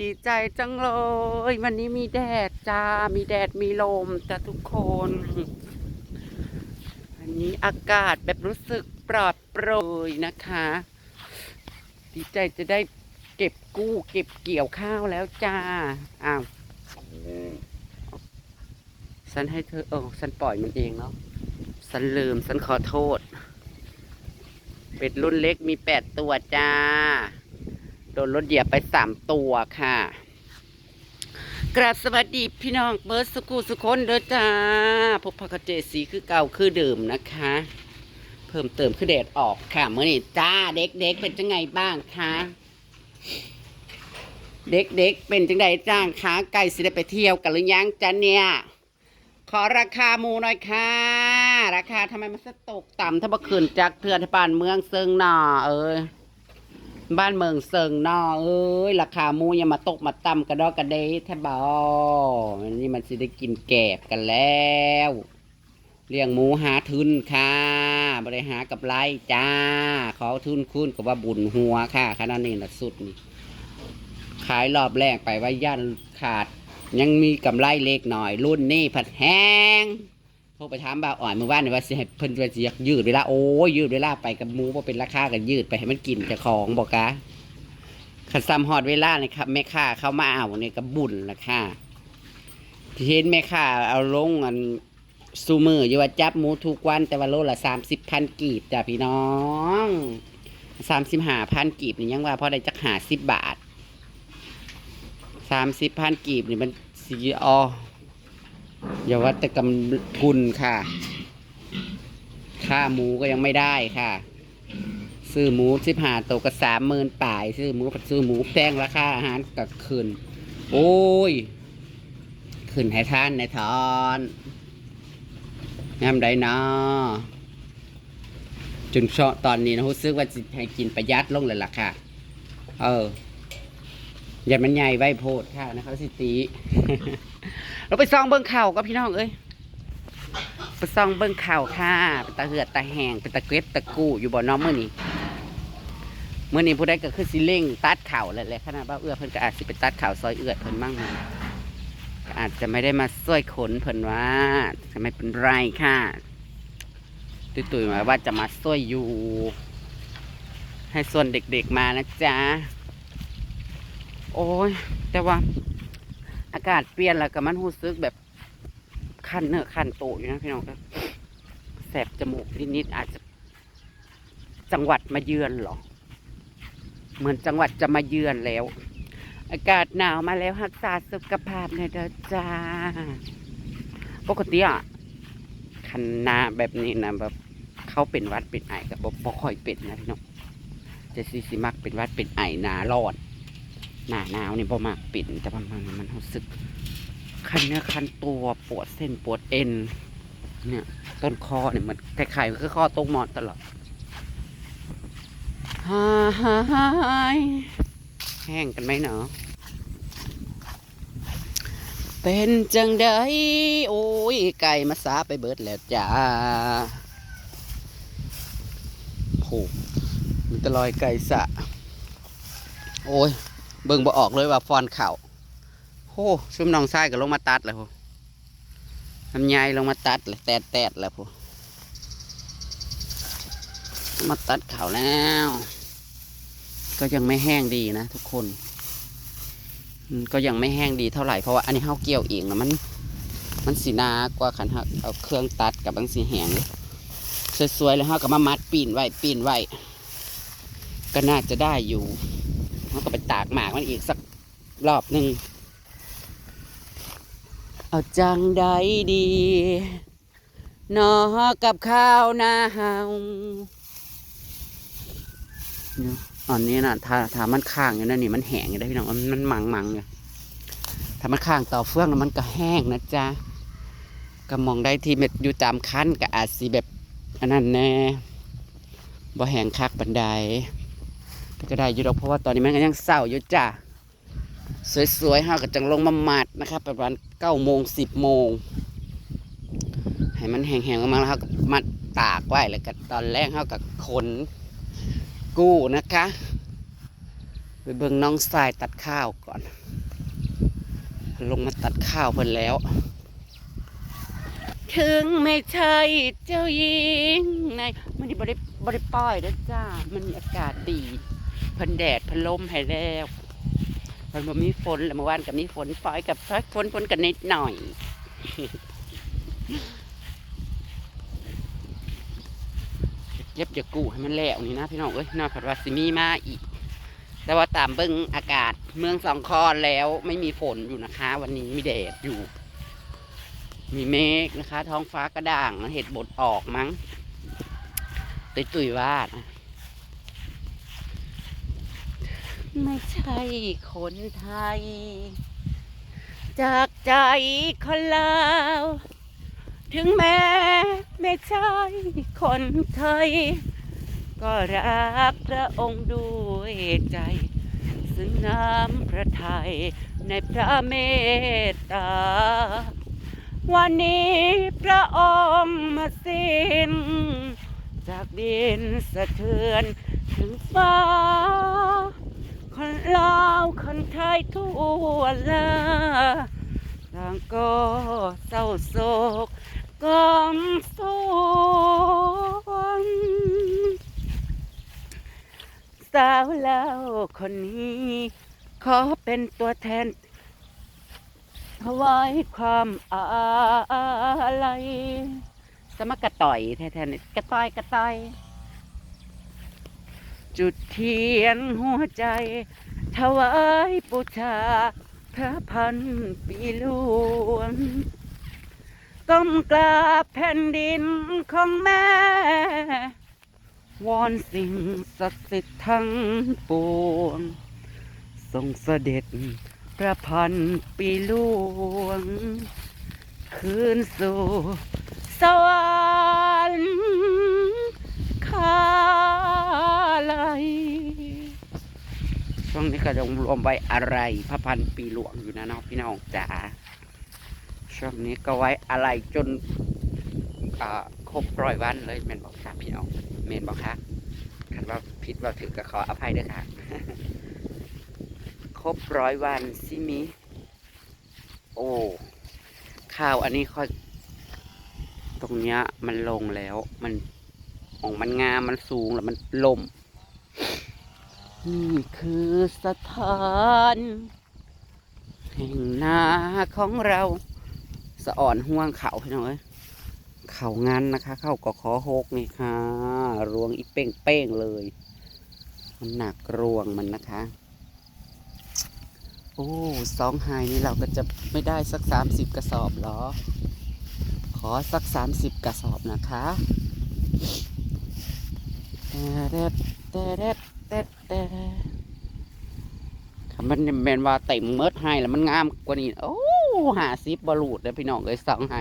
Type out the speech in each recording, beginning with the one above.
ดีใจจังเลย วันนี้มีแดดจ้า มีแดดมีลมจ้ะทุกคน วันนี้อากาศแบบรู้สึกปลอดโปร่งนะคะ ดีใจจะได้เก็บกู้เก็บเกี่ยวข้าวแล้วจ้า อ้าวฉันให้เธอเออฉันปล่อยมันเองเนาะฉันลืมฉันขอโทษ เป็ดรุ่นเล็กมีแปดตัวจ้า โดนรถเหยียบไปสามตัวค่ะ กราบสวัสดีพี่น้องเบิร์ดสกูสุคนเด้อจ้า พบพกเจสีคือเก่าคือเดิมนะคะ เพิ่มเติมคือแดดออกค่ะเมื่อนี้จ้าเด็กๆเป็นจังไงบ้างคะเด็กๆเป็นจังไดจ้างคะไก่สิได้ไปเที่ยวกันหรือยังจ้าเนี่ย ขอราคาหมูหน่อยค่ะ ราคาทำไมมันสตกต่ำถ้าบ่ขึ้นจากเทือนบ้านเมืองเซิงหน่อเอ้ยบ้านเมืองเซิงนอเอ้ยราคาหมูยังมาตกมาต่ำกระดอกกระเดยแทบอนี่มันสิได้กินแกบกันแล้วเลี้ยงหมูหาทุนค่ะบริหารกับไรจ้าขอทุนคุณกับว่าบุญหัวค่ะขนาดนี้นะสุดนี่ขายรอบแรกไปว่าย่านขาด ยังมีกำไรเล็กหน่อยรุ่นนี้ผัดแห้ง โทรไปถามบ่าวอ่อนเมื่อวานนี่ว่าสิให้เพิ่นว่าสิอยากยืดเวลาโอ้ยยืดเวลาไปกับหมูว่าเป็นราคากันยืดไปให้มันกินเจะของบอกกะขันซ้ำฮอดเวลานี่ครับแม่ค้าเข้ามาเอาเนี่ยกับบุญละค่ะที่เห็นแม่ค้าเอาลงอันซูมืออยู่ว่าจับหมูทุกวันแต่ว่าโลละสามสิบพันกีบจ้ะพี่น้องสามสิบห้าพันกีบนี่ยังว่าพอได้จักหาสิบบาทสามสิบพันกีบนี่มันสีออ อย่าว่าแต่กำทุนค่ะ ค่าหมูก็ยังไม่ได้ค่ะ ซื้อหมูสิบหาตัวก็สามหมื่นป่าย ซื้อหมูซื้อหมูแพงราคาอาหารก็ขึ้น โอ้ย ขึ้นให้ท่านในทอนยามใดเนาะจนชอตอนนี้นะรู้สึกว่าจะให้กินประหยัดลงเลยล่ะค่ะ เออ อย่ามันใหญ่ไว้โพดค่ะนะเขาสิตี เราไปซองเบิ้งเข่าก็พี่น้องเอ้ยไปซองเบิ้งเข่าค่ะเป็นตาเหือดตาแหงเป็นตาเกล็ดตะกูอยู่บ่อน้องเมื่อนี้เมื่อนี้ผู้ใดก็คือสิเล่งตัดเข่าแหละขนาดว่าเอื้อเพิ่นก็อาจสิไปตัดเข่าซอยเอื้อเพิ่นมั่งก็อาจจะไม่ได้มาช่วยขนเพิ่นว่าจะไม่เป็นไรค่ะตุ้ยๆหมายว่าจะมาช่วยอยู่ ให้ส่วนเด็กๆมานะจ๊ะโอ้ยแต่ว่า อากาศเปลี่ยนแล้วก็มันรู้สึกแบบคันเนื้อคันโตอยู่นะพี่น้องครับแสบจมูกนิดๆอาจจะ จังหวัดมาเยือนหรอ เหมือนจังหวัดจะมาเยือนแล้ว อากาศหนาวมาแล้วรักษาสุขภาพหน่อยเด้อจ้าปกติอะคันนาแบบนี้นะแบบเขาเป็นวัดเป็นไอกับบ่ค่อยเป็นนะพี่น้องจะซีซีมักเป็นวัดเป็นไอนาร้อน หนาหนาวนี่บ่มากปิ่นแต่ว่ามันมันรู้สึก คันเนื้อคันตัวปวดเส้นปวดเอ็น เนี่ย ต้นคอเนี่ยมันคล้ายๆคือข้อตรงหมอนตลอดฮายแห้งกันไหมเนาะเป็นจังไดโอ้ย ไก่มาสาไปเบิดแล้วจ้าโหมันตะลอยไก่สะ โอ้ย เบิ่งบ่ออกเลยว่าฟอนเข่าโอ้ซุ่มน้องชายก็ลงมาตัดแล้วพอทำยายลงมาตัดเลยแตดแตดแล้วพอมาตัดเข่าแล้ว ก็ยังไม่แห้งดีนะ ทุกคนก็ยังไม่แห้งดีเท่าไหร่เพราะว่าอันนี้เฮาเกี่ยวเองนะมันมันสีนากว่าขันเฮาเอาเครื่องตัดกับบางสีแห้งสวยๆแล้วเฮาก็มามัดปีนไว้ปีนไว้ก็น่าจะได้อยู่ เขาก็ไปตากหมากมันอีกสักรอบหนึ่งเอาจังใดดีนอกับข้าวนาเฮาเดี๋ยวตอนนี้นะถ้าถ้ามันค้างอยู่นั่นนี่มันแห้งอยู่ได้พี่น้องมันมันมังมังๆอยู่ถ้ามันค้างต่อเฟืองแล้วมันก็แห้งนะจ๊ะก็มองได้ที่เม็ดอยู่ตามคั้นก็อาจสีแบบอันนั้นแน่บ่แห้งคักบันได ก็ได้อยู่ดอกเพราะว่าตอนนี้มันก็ยังเศร้าอยู่จ้ะสวยๆห้าก็จังลงมาหมัดนะครับประมาณเก้าโมงสิบโมงให้มันแห้งๆออกมาแล้วเขาก็มัดตากไว้แล้วก็ตอนแรกเขาก็ขนกู้นะคะไปเบิ่งน้องสายตัดข้าวก่อน ลงมาตัดข้าวเพิ่นแล้ว ถึงไม่ใช่เจ้าหญิงในมันนี่บริบริป้อยนะจ้า มันมีอากาศดีพันแดดพันลมให้แล้วมันบ่มีฝนแล้วเมื่อวานกับมีฝนปล่อยกับพักฝนฝนกันนิดหน่อย เย็บจะกู้ให้มันแล้วนี่นะพี่น้องเอ้ยน่าผัดว่าสิมีมาอีก แต่ว่าตามเบิ้งอากาศเมืองสองคอนแล้วไม่มีฝนอยู่นะคะ วันนี้มีแดดอยู่ มีเมฆนะคะ ท้องฟ้ากระด่างเห็ดบดออกมั้ง ตุยตุยว่านะไม่ใช่คนไทย จากใจคนลาว ถึงแม้ไม่ใช่คนไทย ก็รักพระองค์ด้วยใจซึ่งน้ำพระทัยในพระเมตตา วันนี้พระองค์มาสิ้น จากดินสะเทือนถึงฟ้า คนลาวคนไทยทั่วลาต่างก็เศร้าโศกกองสวงสาวลาวคนนี้ ขอเป็นตัวแทน ถวายความอาลัยสมกระต่อยแท้ๆนี่กระต่อยกระต่อย จุดเทียนหัวใจ ถวายบูชาพระพันปีหลวงก้มกราบแผ่นดินของแม่ วอนสิ่งศักดิ์สิทธิ์ทั้งปวงทรงเสด็จ พระพันปีหลวง คืนสู่สวรรค์คาลยช่วงนี้ก็จะรวมไว้อะไร พระพันปีหลวงอยู่นะน้องพี่น้องจ๋าช่วงนี้ก็ไว้อะไรจนครบร้อยวันเลยเมนบอกค่ะพี่น้องเมนบอกค่ะคันว่าผิดว่าถือก็ขออภัยด้วยค่ะ บร้อยวันสิมีโอ้ข้าวอันนี้ค่อย ตรงเนี้ยมันลงแล้ว มันของมันงามมันสูงแล้วมันล่ม นี่คือสถานแห่งนาของเราสะอ่อนห่วงเขาพี่น้องเอ้ยเขางานนะคะ เข้ากขอหกนี่ค่ะ รวงอีเป้งเป้งๆเลย มันหนักรวงมันนะคะ โอ้สองไฮนี่เราก็จะไม่ได้สักสามสิบกระสอบหรอ ขอสักสามสิบกระสอบนะคะแต่เด็ดแต่เด็ดแต่แต่ถ้ามันแมนว่าเต็มเมิดไฮแล้วมันงามกว่านี้ โอ้ห้าสิบบรูดเลยพี่น้องเลยสองไฮ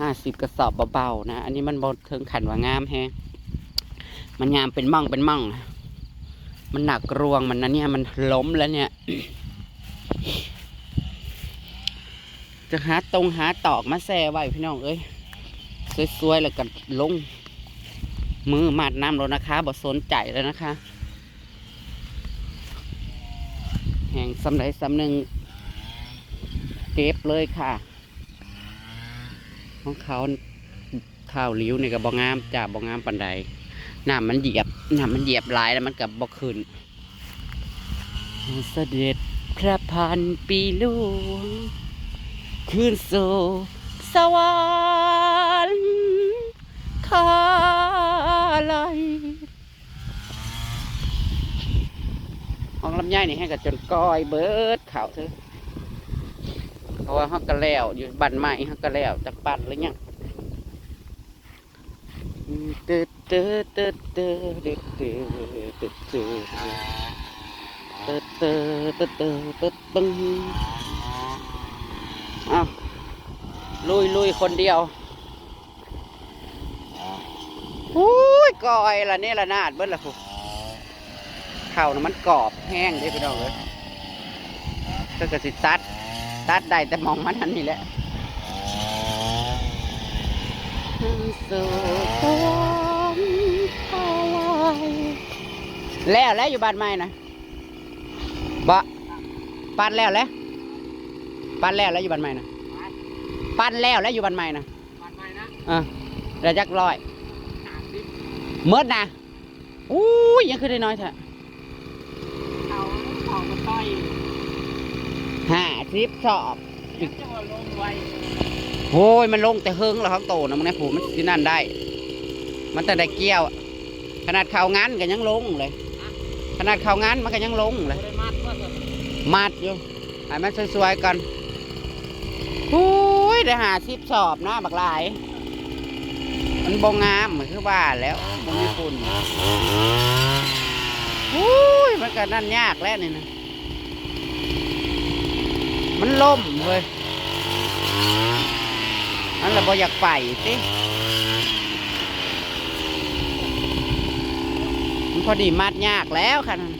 ห้าสิบกระสอบเบาๆนะ อันนี้มันบนเทิงขันว่างามแฮะมันงามเป็นมั่งเป็นมั่ง มันหนักรวงมันนะเนี่ยมันล้มแล้วเนี่ย จะหาตรงหาตอกมาแซ่ไว้พี่น้องเอ้ยสวยๆแล้วก็ลง มือมัดน้ำแล้วนะคะบ่สนใจแล้วนะคะ แห่งสำไรสำหนึ่งเก็บเลยค่ะของเขาข้าวลิ้วนี่ก็บ่งามจ้าบ่งามปันใดน้ำมันเหยียบ น้ำมันเหยียบหลายแล้วมันกับบ่ขึ้นเสด็จพระพันปีหลวงคืนสู่สวรรค์คาลัยของลำไยนี่ให้กับจนก้อยเบิดข่าวเธอะเพราะว่าเขาก็แล้ว อยู่บันใหม่เขาก็แล้วจากปันหรือยังเตดเตด เตดเตดเตดเตดเตดเตดเตดเตดเตดเตดเตดตึงอ้าวลุยลุยคนเดียวอุ้ยกอยละเนี่ยละนาดเบิ้ลละพวกข้าวน่ะมันกรอบแห้งเลยพี่น้องเลยก็กระสิตัดตัดได้แต่มองมันอันนี้แหละสู่ แล้วแล้วอยู่บ้านใหม่นะบ่ปั้นแล้วแหล้วปั้นแล้วแล้วอยู่บ้านใหม่นะปั้นแล้วแล้วอยู่บ้านใหม่นะวันใหม่นะเออระยักร้อยสามสิบเมิดนะอู้ยยังคือได้น้อยเถอะเอาเอามาต่อยห้าสิบสอบยังจะว่าลงไว้โอ้ยมันลงแต่เฮิงแล้วเขาโตนะมึงเนี่ยผูมันที่นั่นได้ มันแต่ได้เกี่ยวอะขนาดเขางานก็ยังลงเลย ขนาดเขางานมันก็ยังลงเลยบ่ได้มัดว่าจะมัดอยู่ให้มันสวยๆก่อนโอ้ยได้หาสิบสอบนะบักหลาย มันบงงามเหมือนคือว่าแล้วมันมีฝุ่นโอ้ยมันก็นั่นยากแล้วนี่นะมันล่มเว้ยนั่นเราบ่อยากไปสิมัน พอดีมัดยากแล้วค่ะนั่น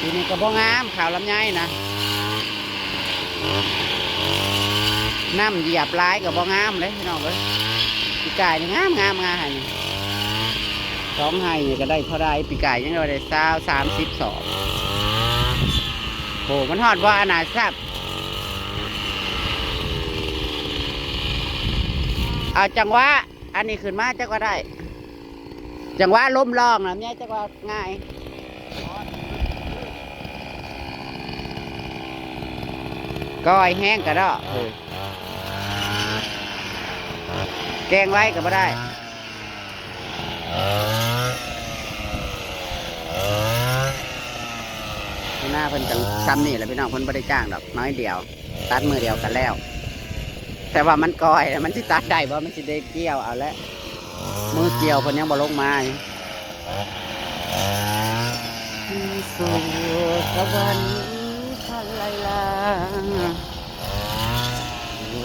ทีนี้ก็บ่งามข่าวลำไยนะน้ำเหยียบร้ายกับบ่งามเลยพี่น้องเลยปีกายนี่งามงามงามนี่สองไห้ก็ได้เท่าไรปีกายยังได้สาวสามสิบสองโหมันหอดว่าอนาทราบ เอาจังหวะอันนี้ขึ้นมาจักว่าได้ จังหวะล้มลองนะเนี่ยจักว่าง่ายก้อยแห้งกระดอกแกงไว้ก็บ่ได้หน้าเพิ่นจังซ้ำนี่แหละพี่น้องเพิ่นบ่ได้จ้างดอกน้อยเดียว ตัดมือเดียวกันแล้ว แต่ว่ามันก้อยมันสิตัดได้บ่มันสิได้เกี่ยวเอาละมือเกี่ยวเพิ่นยังบ่ลงมาอยู่สู่สวรรค์พันไลลา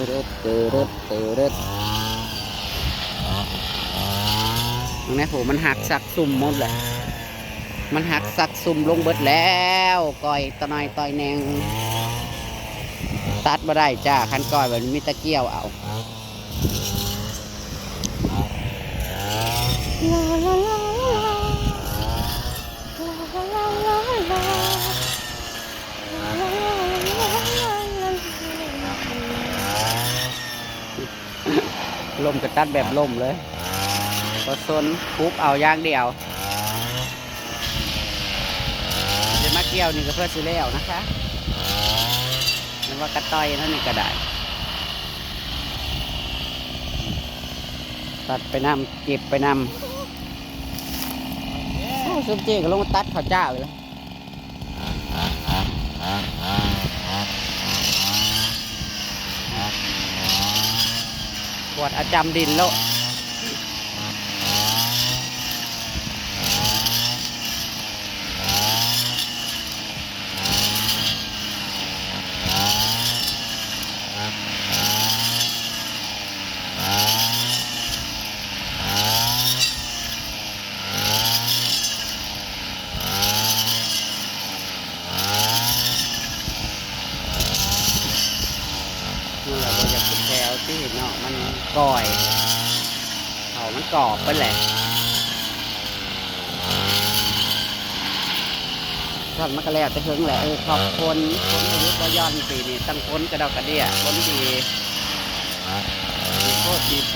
เด็ดเด็ดเด็ดเด็ดตรงนี้ผมมันหักสักซุ่มหมดเลยมันหักสักซุ่มลงเบิดแล้วก้อยตะนอยต่อยแนง ตัดมาได้จ้าคันก้อยมันมีตะเกียวเอาลมก็ตัดแบบลมเลยก็ซนปุ๊บเอาย่างเดียวเดนมาเกี่ยวนี่ก็เพื่อซื้อแล้วนะคะ ว่ากระต้อยนั่นนี่ก็ได้ ตัดไปนำเก็บไปนำโอ้สุมเจก็ลงตัดข้าวเจ้าอีกแล้วปวดอาจำดินแล้วนี่เราก็อยากเป็นแถวที่เนาะ มันก่อยเขามันกรอบไปแหละทอดมันก็แล้วจะถึงแหละเออขอบคนคนอายุก็ย้อนปีนี่ตั้งคนกระดอกกระเดี่ยคนดีมีโคตรมีโพ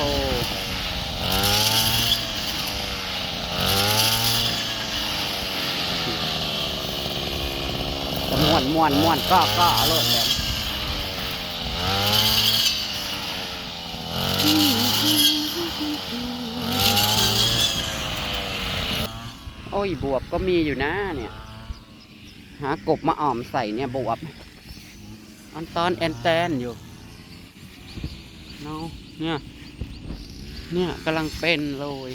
ม่วนม่วนม่วนก็ก็เอาโลดแบบ โอ้ยบวบก็มีอยู่นะเนี่ย หากบมาอ่อมใส่เนี่ยบวบอันตอนแอนแตนอยู่เนาเนี่ยเนี่ยกำลังเป็นเลย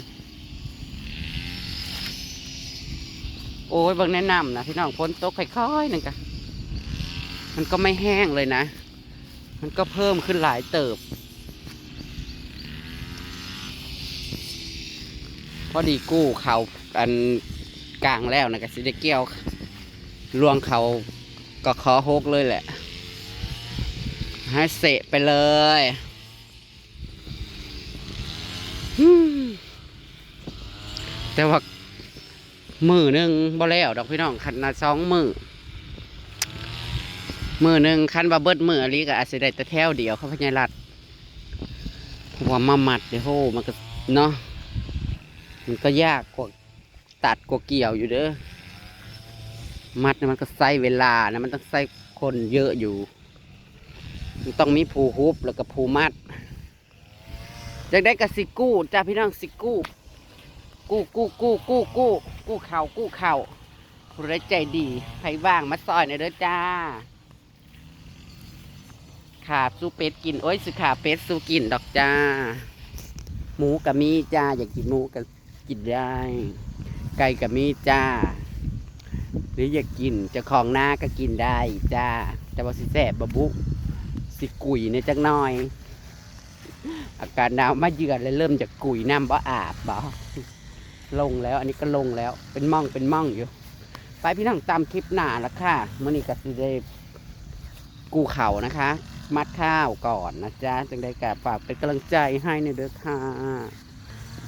โอ้ยบางแนะนำนะพี่น้องพ้นตกค่อยๆหนึ่งกะมันก็ไม่แห้งเลยนะ มันก็เพิ่มขึ้นหลายเติบ พอดีกู้เขาอันกลางแล้วนะก็สิได้เกี่ยวลวงเขาก็ขอฮกเลยแหละให้เสะไปเลยแต่ว่ามือหนึ่งบ่แล้วดอกพี่น้องคันละสองมือมือหนึ่งคันว่าเบิดมืออะไรก็อาจจะได้แต่แถวเดียวเขาพญารัดเพราะว่ามามัดเดี๋ยวโหมันก็เนาะ มันก็ยากกว่าตัดกว่าเกี่ยวอยู่เด้อ มัดมันก็ใช้เวลานะมันต้องใช้คนเยอะอยู่ มันต้องมีผูฮุบแล้วก็ผูมัดอยากได้กับสิกู้จ้าพี่น้องสิกู้ กู้กู้กู้กู้กู้กู้เข่ากู้เข่าผู้ใดใจดีใครว่างมาซอยหน่อยเด้อจ้า ขาบสูเป็ดกิน โอ้ยสิขาเป็ดสูกินดอกจ้า หมูกับมีจ้าอยากกินหมูก็ กินได้ ไก่กับมีจ้า หรืออยากกินจะของหน้าก็กินได้จ้าแต่ว่าสิแสบบะบุสิกุยในจักหน่อย อากาศหนาวมาเยือนเลยเริ่มจากกุยน้ำบ่อาบบ่ลงแล้ว อันนี้ก็ลงแล้ว เป็นม่องเป็นม่องอยู่ ไปพี่น้องตามคลิปหน้าละค่ะมื่อนี้ก็สิได้กูเข่านะคะ มัดข้าวก่อนนะจ๊ะจึงได้กราบฝากเป็นกำลังใจให้ในเด้อค่ะ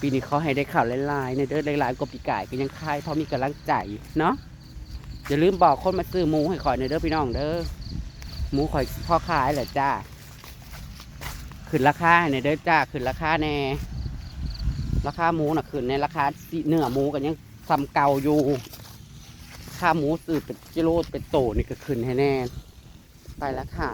ปีนี้เขาให้ได้ข่าวหลายๆในเด้อหลายๆกว่าปีก่ายก็ยังคายเพราะมีกำลังใจเนาะอย่าลืมบอกคนมาซื้อหมูให้คอยในเด้อพี่น้องเด้อหมูคอยพ่อขายแหละจ้าขึ้นราคาในเด้อจ้าขึ้นราคาแน่ราคาหมูน่ะขึ้นในราคาเนื้อหมูกันยังซ้ำเก่าอยู่ค่าหมูซื้อเป็นกิโลเป็นโตนี่ก็ขึ้นให้แน่ไปแล้วค่ะ